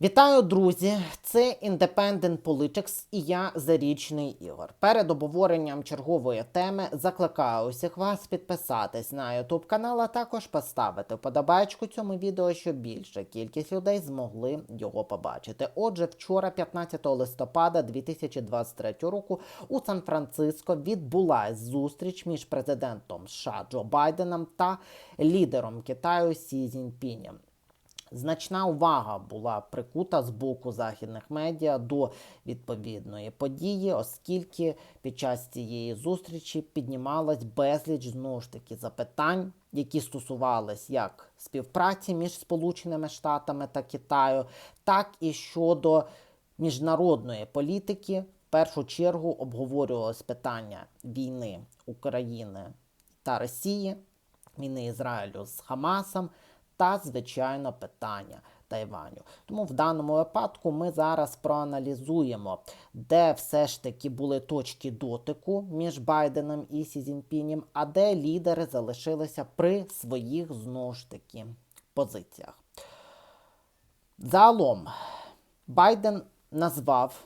Вітаю, друзі! Це Independent Politics і я Зарічний Ігор. Перед обговоренням чергової теми закликаю усіх вас підписатись на YouTube канал, а також поставити вподобайку цьому відео, щоб більша кількість людей змогли його побачити. Отже, вчора, 15 листопада 2023 року, у Сан-Франциско відбулась зустріч між президентом США Джо Байденом та лідером Китаю Сі Цзіньпінем. Значна увага була прикута з боку західних медіа до відповідної події, оскільки під час цієї зустрічі піднімалась безліч знову ж таки запитань, які стосувались як співпраці між Сполученими Штатами та Китаю, так і щодо міжнародної політики. В першу чергу обговорювалось питання війни України та Росії, війни Ізраїлю з Хамасом та, звичайно, питання Тайваню. Тому в даному випадку ми зараз проаналізуємо, де все ж таки були точки дотику між Байденом і Сі Цзіньпінем, а де лідери залишилися при своїх знову ж таки позиціях. Загалом Байден назвав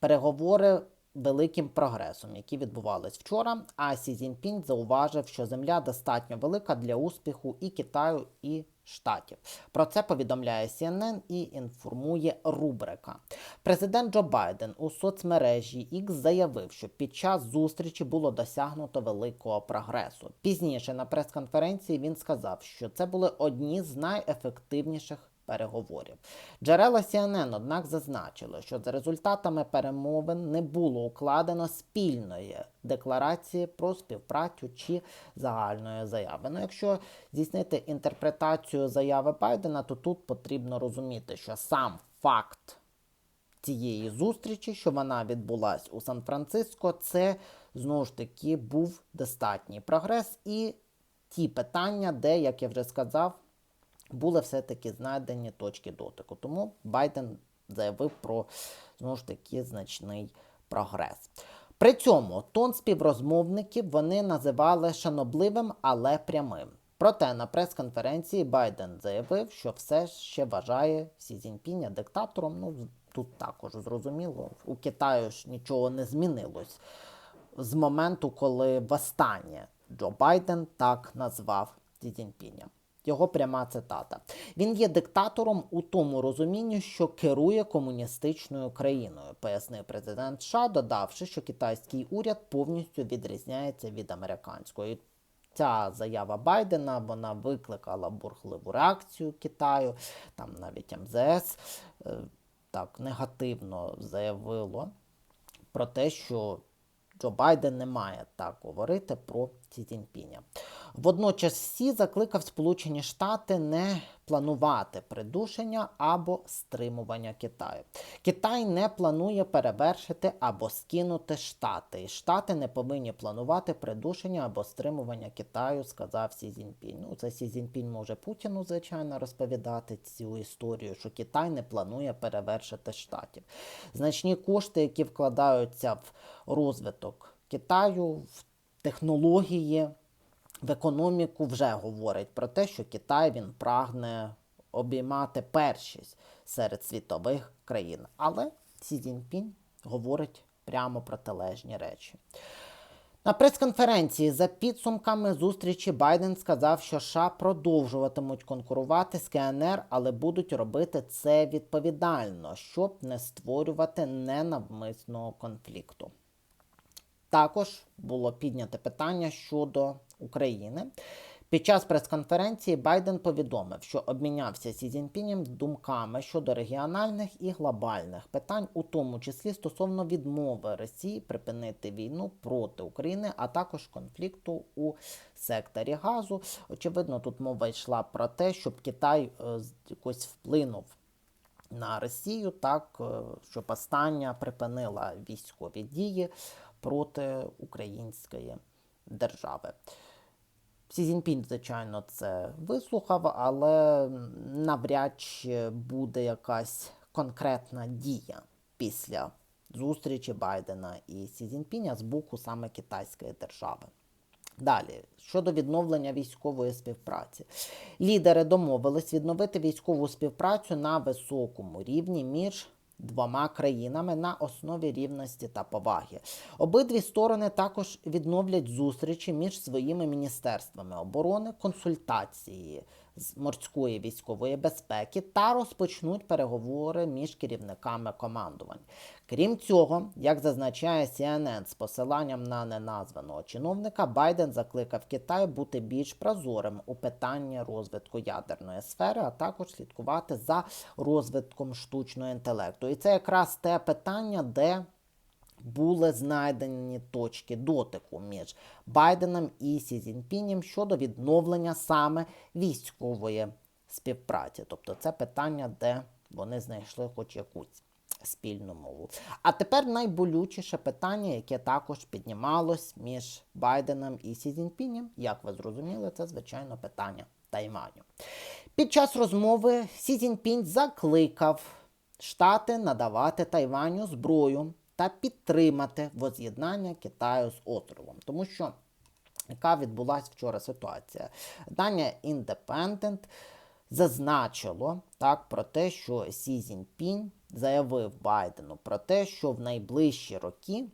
переговори великим прогресом, які відбувались вчора. А Сі Цзіньпінь зауважив, що земля достатньо велика для успіху і Китаю, і Штатів. Про це повідомляє CNN і інформує рубрика. Президент Джо Байден у соцмережі X заявив, що під час зустрічі було досягнуто великого прогресу. Пізніше на прес-конференції він сказав, що це були одні з найефективніших переговорів. Джерела CNN, однак, зазначили, що за результатами перемовин не було укладено спільної декларації про співпрацю чи загальної заяви. Ну, якщо здійснити інтерпретацію заяви Байдена, то тут потрібно розуміти, що сам факт цієї зустрічі, що вона відбулась у Сан-Франциско, це знову ж таки був достатній прогрес і ті питання, де, як я вже сказав, були все-таки знайдені точки дотику. Тому Байден заявив про знову ж таки значний прогрес. При цьому тон співрозмовників вони називали шанобливим, але прямим. Проте на прес-конференції Байден заявив, що все ще вважає Сі Цзіньпіня диктатором. Ну тут також зрозуміло, у Китаю ж нічого не змінилось з моменту, коли востаннє Джо Байден так назвав Сі Цзіньпіня. Його пряма цитата. Він є диктатором у тому розумінні, що керує комуністичною країною, пояснив президент США, додавши, що китайський уряд повністю відрізняється від американського. І Ця заява Байдена вона викликала бурхливу реакцію Китаю. Там навіть МЗС е, так негативно заявило про те, що Джо Байден не має так говорити про Сі Цзіньпіня. Водночас всі закликав Сполучені Штати не планувати придушення або стримування Китаю. Китай не планує перевершити або скинути Штати. І Штати не повинні планувати придушення або стримування Китаю, сказав Сі Цзіньпінь. Ну, це Сі Цзіньпінь може Путіну, звичайно, розповідати цю історію, що Китай не планує перевершити Штатів. Значні кошти, які вкладаються в розвиток Китаю, в технології в економіку вже говорить про те, що Китай він прагне обіймати першість серед світових країн. Але Сі Цзіньпінь говорить прямо протилежні речі. На прес-конференції за підсумками зустрічі Байден сказав, що США продовжуватимуть конкурувати з КНР, але будуть робити це відповідально, щоб не створювати ненавмисного конфлікту. Також було підняте питання щодо України. Під час прес-конференції Байден повідомив, що обмінявся Сі Цзіньпінем думками щодо регіональних і глобальних питань, у тому числі стосовно відмови Росії припинити війну проти України, а також конфлікту у секторі газу. Очевидно, тут мова йшла про те, щоб Китай е, якось вплинув. На Росію так, е, щоб остання припинила військові дії проти української держави. Сі Цзіньпінь, звичайно, це вислухав, але навряд чи буде якась конкретна дія після зустрічі Байдена і Сі Цзіньпіня з боку саме китайської держави. Далі, щодо відновлення військової співпраці, лідери домовились відновити військову співпрацю на високому рівні між двома країнами на основі рівності та поваги. Обидві сторони також відновлять зустрічі між своїми міністерствами оборони, консультації з морської військової безпеки та розпочнуть переговори між керівниками командувань. Крім цього, як зазначає CNN з посиланням на неназваного чиновника, Байден закликав Китай бути більш прозорим у питанні розвитку ядерної сфери, а також слідкувати за розвитком штучного інтелекту. І це якраз те питання, де були знайдені точки дотику між Байденом і Сі Цзіньпінем щодо відновлення саме військової співпраці. Тобто це питання, де вони знайшли хоч якусь спільну мову. А тепер найболючіше питання, яке також піднімалось між Байденом і Сі Цзіньпінем, як ви зрозуміли, це звичайно питання Тайваню. Під час розмови Сі Цзіньпінь закликав Штати надавати Тайваню зброю та підтримати воз'єднання Китаю з островом, тому що яка відбулася вчора ситуація. Дання Independent зазначило так про те, що Сі Цзіньпінь заявив Байдену про те, що в найближчі роки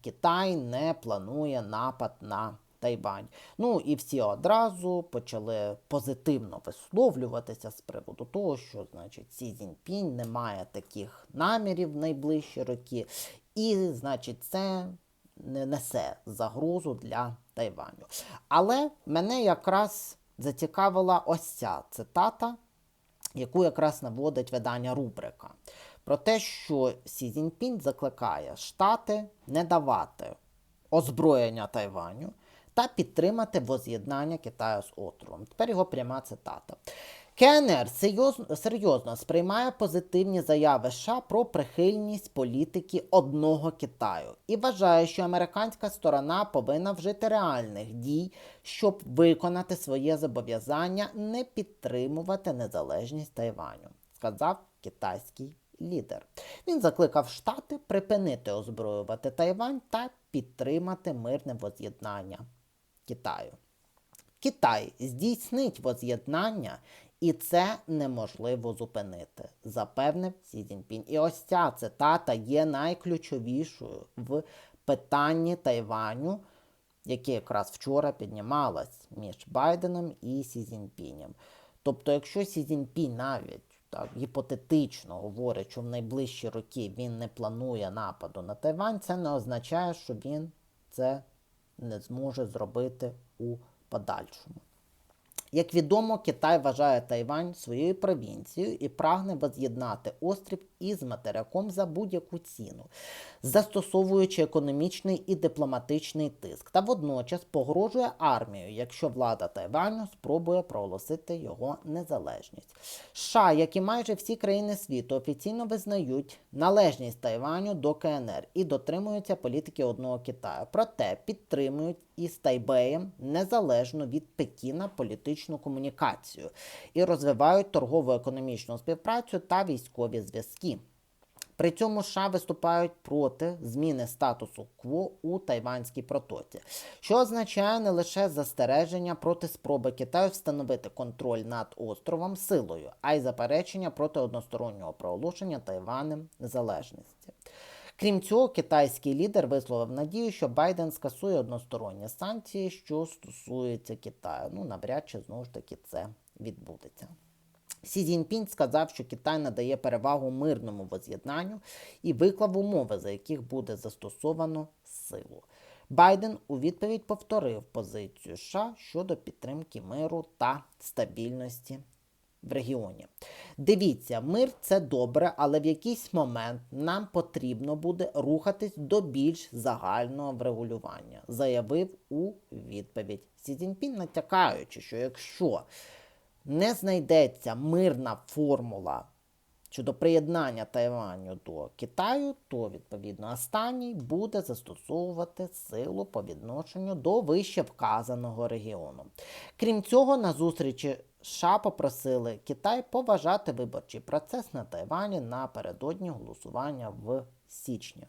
Китай не планує напад на Тайвань. Ну і всі одразу почали позитивно висловлюватися з приводу того, що значить Сі Цзіньпінь не має таких намірів в найближчі роки, і значить, це не несе загрозу для Тайваню. Але мене якраз зацікавила ось ця цитата, яку якраз наводить видання Рубрика. Про те, що Сі Цзіньпінь закликає Штати не давати озброєння Тайваню та підтримати воз'єднання Китаю з островом. Тепер його пряма цитата. КНР серйозно сприймає позитивні заяви США про прихильність політики одного Китаю і вважає, що американська сторона повинна вжити реальних дій, щоб виконати своє зобов'язання не підтримувати незалежність Тайваню, сказав китайський лідер. Він закликав Штати припинити озброювати Тайвань та підтримати мирне воз'єднання Китаю. Китай здійснить воз'єднання, і це неможливо зупинити, запевнив Сі Цзіньпінь. І ось ця цитата є найключовішою в питанні Тайваню, яке якраз вчора піднімалось між Байденом і Сі Цзіньпінем. Тобто, якщо Сі Цзіньпінь навіть так, гіпотетично говорить, що в найближчі роки він не планує нападу на Тайвань, це не означає, що він це не зможе зробити у подальшому. Як відомо, Китай вважає Тайвань своєю провінцією і прагне воз'єднати острів із материком за будь-яку ціну, застосовуючи економічний і дипломатичний тиск, та водночас погрожує армією, якщо влада Тайваню спробує проголосити його незалежність. США, як і майже всі країни світу, офіційно визнають належність Тайваню до КНР і дотримуються політики одного Китаю. Проте підтримують із Тайбеєм незалежно від Пекіна політичну комунікацію і розвивають торгово-економічну співпрацю та військові зв'язки. При цьому США виступають проти зміни статусу КВО у Тайванській протоці, що означає не лише застереження проти спроби Китаю встановити контроль над островом силою, а й заперечення проти одностороннього проголошення Тайванем незалежності. Крім цього, китайський лідер висловив надію, що Байден скасує односторонні санкції, що стосуються Китаю. Ну, навряд чи знову ж таки це відбудеться. Сі Цзіньпінь сказав, що Китай надає перевагу мирному воз'єднанню і виклав умови, за яких буде застосовано силу. Байден у відповідь повторив позицію США щодо підтримки миру та стабільності в регіоні. Дивіться, мир це добре, але в якийсь момент нам потрібно буде рухатись до більш загального врегулювання, заявив у відповідь Сі Цзіньпін, натякаючи, що якщо не знайдеться мирна формула щодо приєднання Тайваню до Китаю, то відповідно останній буде застосовувати силу по відношенню до вище вказаного регіону. Крім цього, на зустрічі США попросили Китай поважати виборчий процес на Тайвані напередодні голосування в січні.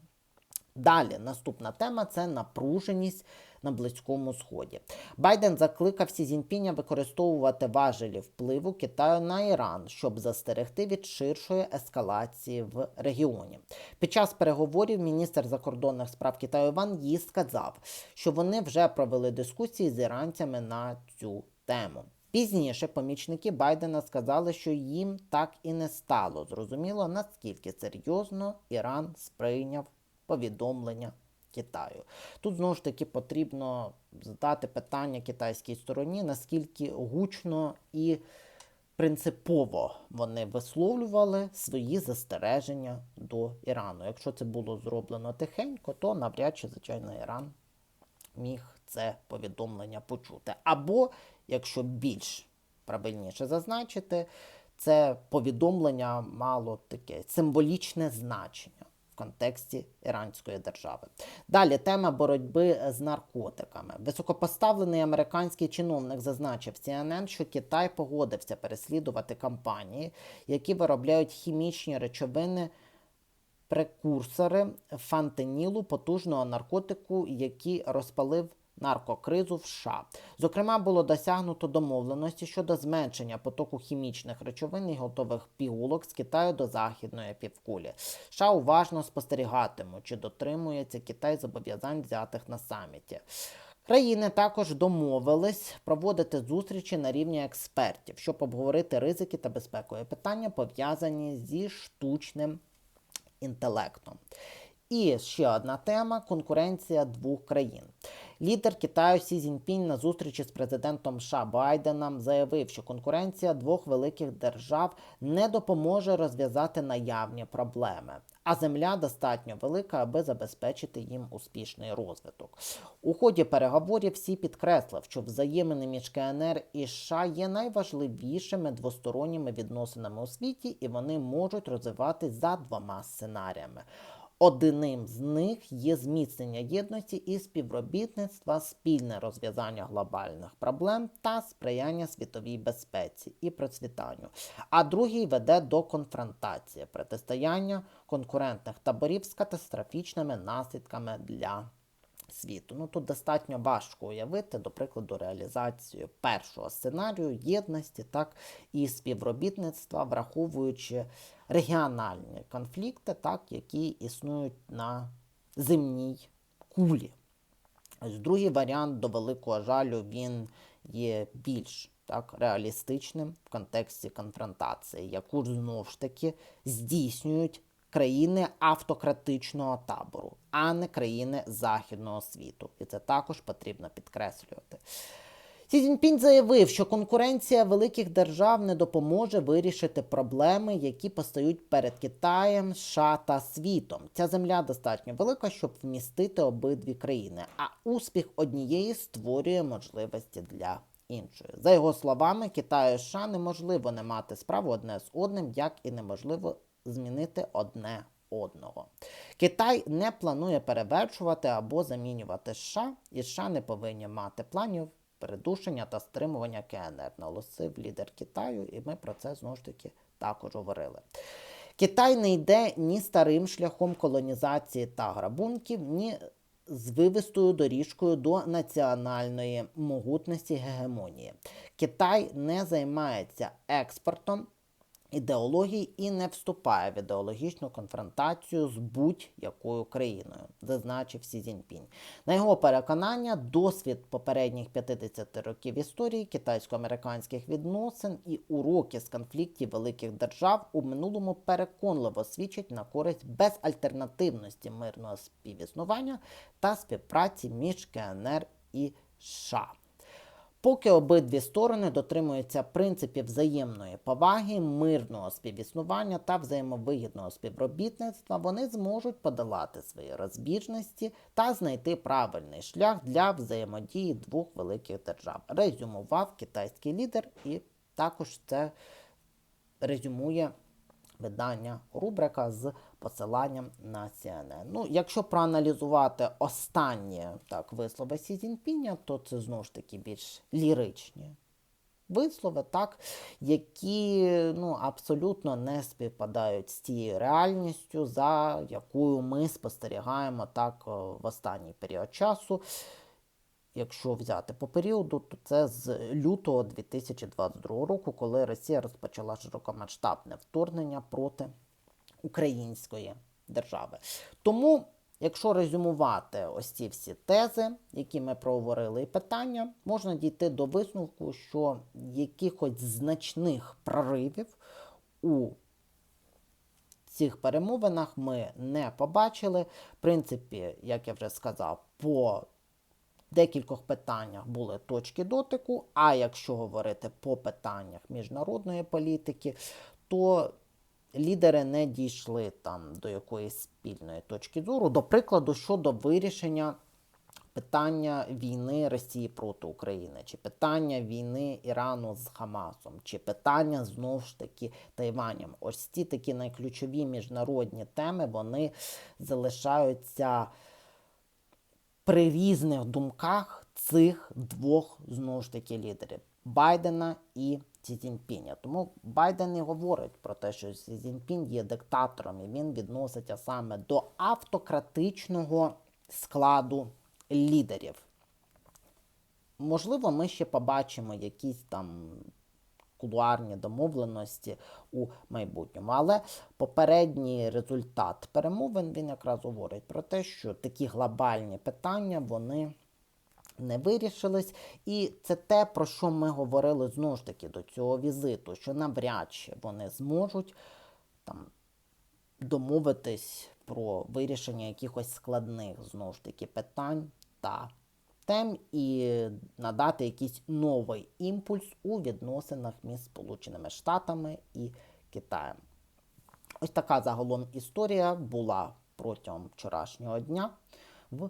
Далі наступна тема це напруженість на Близькому Сході. Байден закликав Сі Цзіньпіня використовувати важелі впливу Китаю на Іран, щоб застерегти від ширшої ескалації в регіоні. Під час переговорів міністр закордонних справ Китаю Ван Ї сказав, що вони вже провели дискусії з іранцями на цю тему. Пізніше помічники Байдена сказали, що їм так і не стало зрозуміло, наскільки серйозно Іран сприйняв повідомлення Китаю. Тут знову ж таки потрібно задати питання китайській стороні, наскільки гучно і принципово вони висловлювали свої застереження до Ірану. Якщо це було зроблено тихенько, то навряд чи, звичайно, Іран міг це повідомлення почути. Або, якщо більш правильніше зазначити, це повідомлення мало таке символічне значення контексті іранської держави. Далі тема боротьби з наркотиками. Високопоставлений американський чиновник зазначив CNN, що Китай погодився переслідувати компанії, які виробляють хімічні речовини. Прекурсори фантенілу потужного наркотику, який розпалив наркокризу в США. Зокрема, було досягнуто домовленості щодо зменшення потоку хімічних речовин і готових пігулок з Китаю до західної півкулі. США уважно спостерігатимуть, чи дотримується Китай зобов'язань взятих на саміті. Країни також домовились проводити зустрічі на рівні експертів, щоб обговорити ризики та безпекові питання, пов'язані зі штучним інтелектом. І ще одна тема конкуренція двох країн. Лідер Китаю Сі Цзіньпінь на зустрічі з президентом США Байденом заявив, що конкуренція двох великих держав не допоможе розв'язати наявні проблеми. А земля достатньо велика, аби забезпечити їм успішний розвиток. У ході переговорів всі підкреслив, що взаємини між КНР і США є найважливішими двосторонніми відносинами у світі, і вони можуть розвиватись за двома сценаріями. Одним з них є зміцнення єдності і співробітництва, спільне розв'язання глобальних проблем та сприяння світовій безпеці і процвітанню. А другий веде до конфронтації, протистояння конкурентних таборів з катастрофічними наслідками для світу. Ну тут достатньо важко уявити, до прикладу, реалізацію першого сценарію єдності, так і співробітництва, враховуючи регіональні конфлікти, так, які існують на земній кулі. Ось Другий варіант до великого жалю він є більш так, реалістичним в контексті конфронтації, яку знову ж таки здійснюють країни автократичного табору, а не країни західного світу. І це також потрібно підкреслювати. Сі Цзіньпінь заявив, що конкуренція великих держав не допоможе вирішити проблеми, які постають перед Китаєм, США та світом. Ця земля достатньо велика, щоб вмістити обидві країни. А успіх однієї створює можливості для іншої. За його словами, Китаю США неможливо не мати справу одне з одним, як і неможливо змінити одне одного. Китай не планує перевершувати або замінювати США, і США не повинні мати планів передушення та стримування КНР, наголосив лідер Китаю, і ми про це знову ж таки також говорили. Китай не йде ні старим шляхом колонізації та грабунків, ні з вивистою доріжкою до національної могутності гегемонії. Китай не займається експортом ідеологій і не вступає в ідеологічну конфронтацію з будь-якою країною, зазначив Сі Цзіньпінь. На його переконання, досвід попередніх 50 років історії китайсько-американських відносин і уроки з конфліктів великих держав у минулому переконливо свідчать на користь безальтернативності мирного співіснування та співпраці між КНР і США. Поки обидві сторони дотримуються принципів взаємної поваги, мирного співіснування та взаємовигідного співробітництва, вони зможуть подолати свої розбіжності та знайти правильний шлях для взаємодії двох великих держав. Резюмував китайський лідер, і також це резюмує видання рубрика з посиланням на CNN. Ну, якщо проаналізувати останні так, вислови Сі Цзіньпіня, то це знову ж таки більш ліричні вислови, так, які ну, абсолютно не співпадають з тією реальністю, за якою ми спостерігаємо так в останній період часу. Якщо взяти по періоду, то це з лютого 2022 року, коли Росія розпочала широкомасштабне вторгнення проти української держави. Тому, якщо резюмувати ось ці всі тези, які ми проговорили, і питання, можна дійти до висновку, що якихось значних проривів у цих перемовинах ми не побачили. В принципі, як я вже сказав, по декількох питаннях були точки дотику. А якщо говорити по питаннях міжнародної політики, то лідери не дійшли там до якоїсь спільної точки зору. До прикладу, щодо вирішення питання війни Росії проти України, чи питання війни Ірану з Хамасом, чи питання знову ж таки Тайванем. Ось ці такі найключові міжнародні теми вони залишаються при різних думках цих двох знову ж таки лідерів Байдена і Сі Цзіньпіня. Тому Байден і говорить про те, що Сі Цзіньпінь є диктатором, і він відноситься саме до автократичного складу лідерів. Можливо, ми ще побачимо якісь там кулуарні домовленості у майбутньому. Але попередній результат перемовин він якраз говорить про те, що такі глобальні питання вони не вирішились. І це те, про що ми говорили знову ж таки до цього візиту, що навряд чи вони зможуть там домовитись про вирішення якихось складних знову ж таки питань та тем і надати якийсь новий імпульс у відносинах між Сполученими Штатами і Китаєм. Ось така загалом історія була протягом вчорашнього дня в